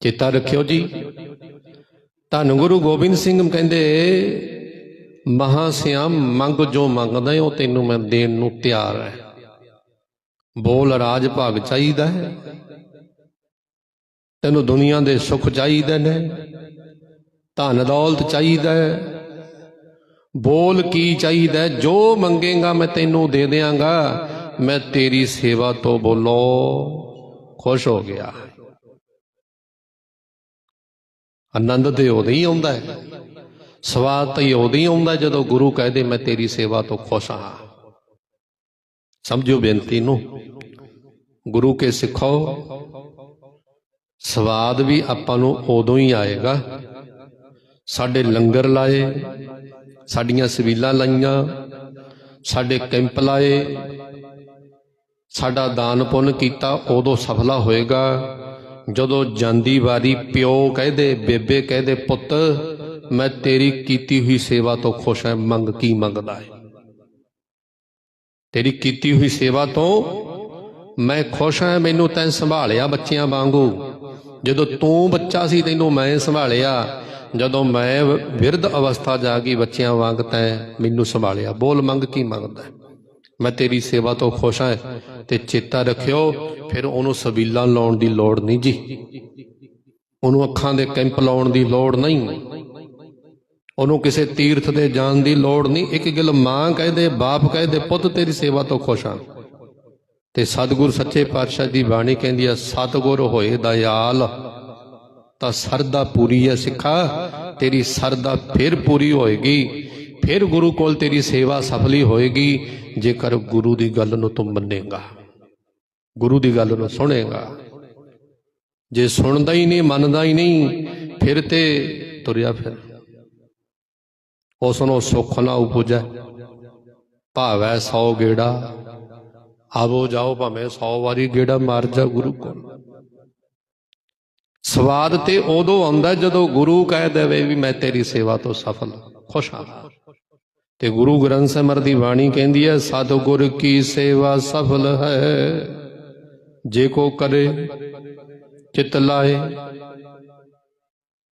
ਚੇਤਾ ਰੱਖਿਓ ਜੀ। ਧੰਨ ਗੁਰੂ ਗੋਬਿੰਦ ਸਿੰਘ ਕਹਿੰਦੇ, ਮਹਾ ਸਿਆਮ ਮੰਗ ਜੋ ਮੰਗਦਾ ਏ, ਉਹ ਤੈਨੂੰ ਮੈਂ ਦੇਣ ਨੂੰ ਤਿਆਰ ਹੈ ਬੋਲ ਰਾਜ ਭਾਗ ਚਾਹੀਦਾ ਹੈ। ਤੈਨੂੰ ਦੁਨੀਆ ਦੇ ਸੁੱਖ ਚਾਹੀਦੇ ਨੇ। ਧਨ ਦੌਲਤ ਚਾਹੀਦਾ ਹੈ। ਬੋਲ ਕੀ ਚਾਹੀਦਾ ਜੋ ਮੰਗੇਗਾ ਮੈਂ ਤੈਨੂੰ ਦੇ ਦਿਆਂਗਾ। ਮੈਂ ਤੇਰੀ ਸੇਵਾ ਤੋਂ ਬੋਲੋ। ਖੁਸ਼ ਹੋ ਗਿਆ। ਆਨੰਦ ਤੇ ਉਦੋਂ ਹੀ ਆਉਂਦਾ ਹੈ। ਸਵਾਦ ਤਾਂ ਉਦੋਂ ਹੀ ਆਉਂਦਾ ਜਦੋਂ ਗੁਰੂ ਕਹਦੇ, ਮੈਂ ਤੇਰੀ ਸੇਵਾ ਤੋਂ ਖੁਸ਼ ਹਾਂ। ਸਮਝੋ ਬੇਨਤੀ ਨੂੰ। ਗੁਰੂ ਕੇ ਸਿੱਖੋ। ਸਵਾਦ ਵੀ ਆਪਾਂ ਨੂੰ ਉਦੋਂ ਹੀ ਆਏਗਾ। ਸਾਡੇ ਲੰਗਰ ਲਾਏ, ਸਾਡੀਆਂ ਸਵੀਲਾਂ ਲਾਈਆਂ, ਸਾਡੇ ਕੈਂਪ ਲਾਏ, ਸਾਡਾ ਦਾਨ ਪੁੰਨ ਕੀਤਾ, ਉਦੋਂ ਸਫਲਾ ਹੋਏਗਾ। ਜਦੋਂ ਜਾਂਦੀ ਵਾਰੀ ਪਿਓ ਕਹਦੇ, ਬੇਬੇ ਕਹਦੇ, ਪੁੱਤ, ਮੈਂ ਤੇਰੀ ਕੀਤੀ ਹੋਈ ਸੇਵਾ ਤੋਂ ਖੁਸ਼ ਹਾਂ, ਮੰਗ ਕੀ ਮੰਗਦਾ ਹੈ ਤੇਰੀ ਕੀਤੀ ਹੋਈ ਸੇਵਾ ਤੋਂ ਮੈਂ ਖੁਸ਼ ਹਾਂ, ਮੈਨੂੰ ਤੈਂ ਸੰਭਾਲਿਆ ਬੱਚਿਆਂ ਵਾਂਗੂ। ਜਦੋਂ ਤੂੰ ਬੱਚਾ ਸੀ, ਤੈਨੂੰ ਮੈਂ ਸੰਭਾਲਿਆ। ਜਦੋਂ ਮੈਂ ਵਿਰਧ ਅਵਸਥਾ ਜਾ ਗਈ ਬੱਚਿਆਂ ਵਾਂਗ, ਤੈਂ ਮੈਨੂੰ ਸੰਭਾਲਿਆ। ਬੋਲ, ਮੰਗ ਕੀ ਮੰਗਦਾ ਮੈਂ ਤੇਰੀ ਸੇਵਾ ਤੋਂ ਖੁਸ਼ ਹਾਂ ਤੇ ਚੇਤਾ ਰੱਖਿਓ, ਫਿਰ ਉਹਨੂੰ ਸਬੀਲਾਂ ਲਾਉਣ ਦੀ ਲੋੜ ਨਹੀਂ ਜੀ। ਉਹਨੂੰ ਅੱਖਾਂ ਦੇ ਕੈਂਪ ਲਾਉਣ ਦੀ ਲੋੜ ਨਹੀਂ। ਉਹਨੂੰ ਕਿਸੇ ਤੀਰਥ ਤੇ ਜਾਣ ਦੀ ਲੋੜ ਨਹੀਂ। ਇੱਕ ਗੱਲ ਮਾਂ ਕਹਦੇ ਬਾਪ ਕਹਦੇ ਪੁੱਤ ਤੇਰੀ ਸੇਵਾ ਤੋਂ ਖੁਸ਼ ਹਾਂ। ਤੇ ਸਤਿਗੁਰ ਸੱਚੇ ਪਾਤਸ਼ਾਹ ਦੀ ਬਾਣੀ ਕਹਿੰਦੀ ਆ, ਸਤਿਗੁਰ ਹੋਏ ਦਇਆਲ, ਤਾਂ ਸਰਦਾ ਪੂਰੀ ਹੈ ਸਿੱਖਾ, ਤੇਰੀ ਸਰਦਾ ਫਿਰ ਪੂਰੀ ਹੋਏਗੀ। ਫਿਰ ਗੁਰੂ ਕੋਲ ਤੇਰੀ ਸੇਵਾ ਸਫਲੀ ਹੋਏਗੀ, ਜੇਕਰ ਗੁਰੂ ਦੀ ਗੱਲ ਨੂੰ ਤੂੰ ਮੰਨੇਗਾ। ਗੁਰੂ ਦੀ ਗੱਲ ਨੂੰ ਸੁਣੇਗਾ। ਜੇ ਸੁਣਦਾ ਹੀ ਨਹੀਂ, ਮੰਨਦਾ ਹੀ ਨਹੀਂ, ਫਿਰ ਤੇ ਤੁਰਿਆ ਫਿਰ। ਉਸ ਨੂੰ ਸੁੱਖ ਨਾ ਉਪਜੈ। ਭਾਵੈ ਸੌ ਗੇੜਾ। ਆਵੋ ਜਾਓ ਭਾਵੇਂ 100 ਵਾਰੀ ਗੇੜਾ ਮਾਰ ਜਾ ਗੁਰੂ ਕੋਲ। ਸਵਾਦ ਤੇ ਉਦੋਂ ਆਉਂਦਾ ਜਦੋਂ ਗੁਰੂ ਕਹਿ ਦੇਵੇ ਵੀ ਮੈਂ ਤੇਰੀ ਸੇਵਾ ਤੋਂ ਸਫਲ, ਖੁਸ਼ ਹਾਂ। ਤੇ ਗੁਰੂ ਗ੍ਰੰਥ ਸਾਹਿਬ ਦੀ ਬਾਣੀ ਕਹਿੰਦੀ ਹੈ, ਸਤਿਗੁਰ ਕੀ ਸੇਵਾ ਸਫਲ ਹੈ? ਜੇ ਕੋ ਕਰੇ, ਚਿਤ ਲਾਏ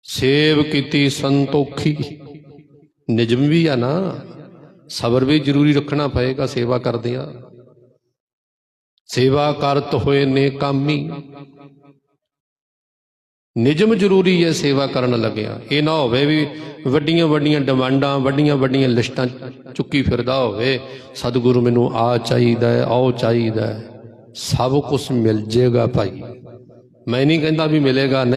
ਸੇਵ ਕੀਤੀ ਸੰਤੋਖੀ। ਨਿਜਮ ਵੀ ਆ ਨਾ। ਸਬਰ ਵੀ ਜ਼ਰੂਰੀ ਰੱਖਣਾ ਪਏਗਾ, ਸੇਵਾ ਕਰਦਿਆਂ। ਸੇਵਾ ਕਰਤ ਹੋਏ ਨੇ ਕਾਮੀ ਨਿਯਮ ਜ਼ਰੂਰੀ ਹੈ ਸੇਵਾ ਕਰਨ ਲੱਗਿਆ। ਇਹ ਨਾ ਹੋਵੇ ਵੀ ਵੱਡੀਆਂ ਵੱਡੀਆਂ ਡਿਮਾਂਡਾਂ, ਵੱਡੀਆਂ ਵੱਡੀਆਂ ਲਿਸਟਾਂ ਚੁੱਕੀ ਫਿਰਦਾ ਹੋਵੇ। ਸਤਿਗੁਰੂ ਮੈਨੂੰ ਆ ਚਾਹੀਦਾ ਹੈ ਆਹ ਚਾਹੀਦਾ ਹੈ। ਸਭ ਕੁਝ ਮਿਲ ਜੇਗਾ ਭਾਈ। ਮੈਂ ਨਹੀਂ ਕਹਿੰਦਾ ਵੀ ਮਿਲੇਗਾ ਨਹੀਂ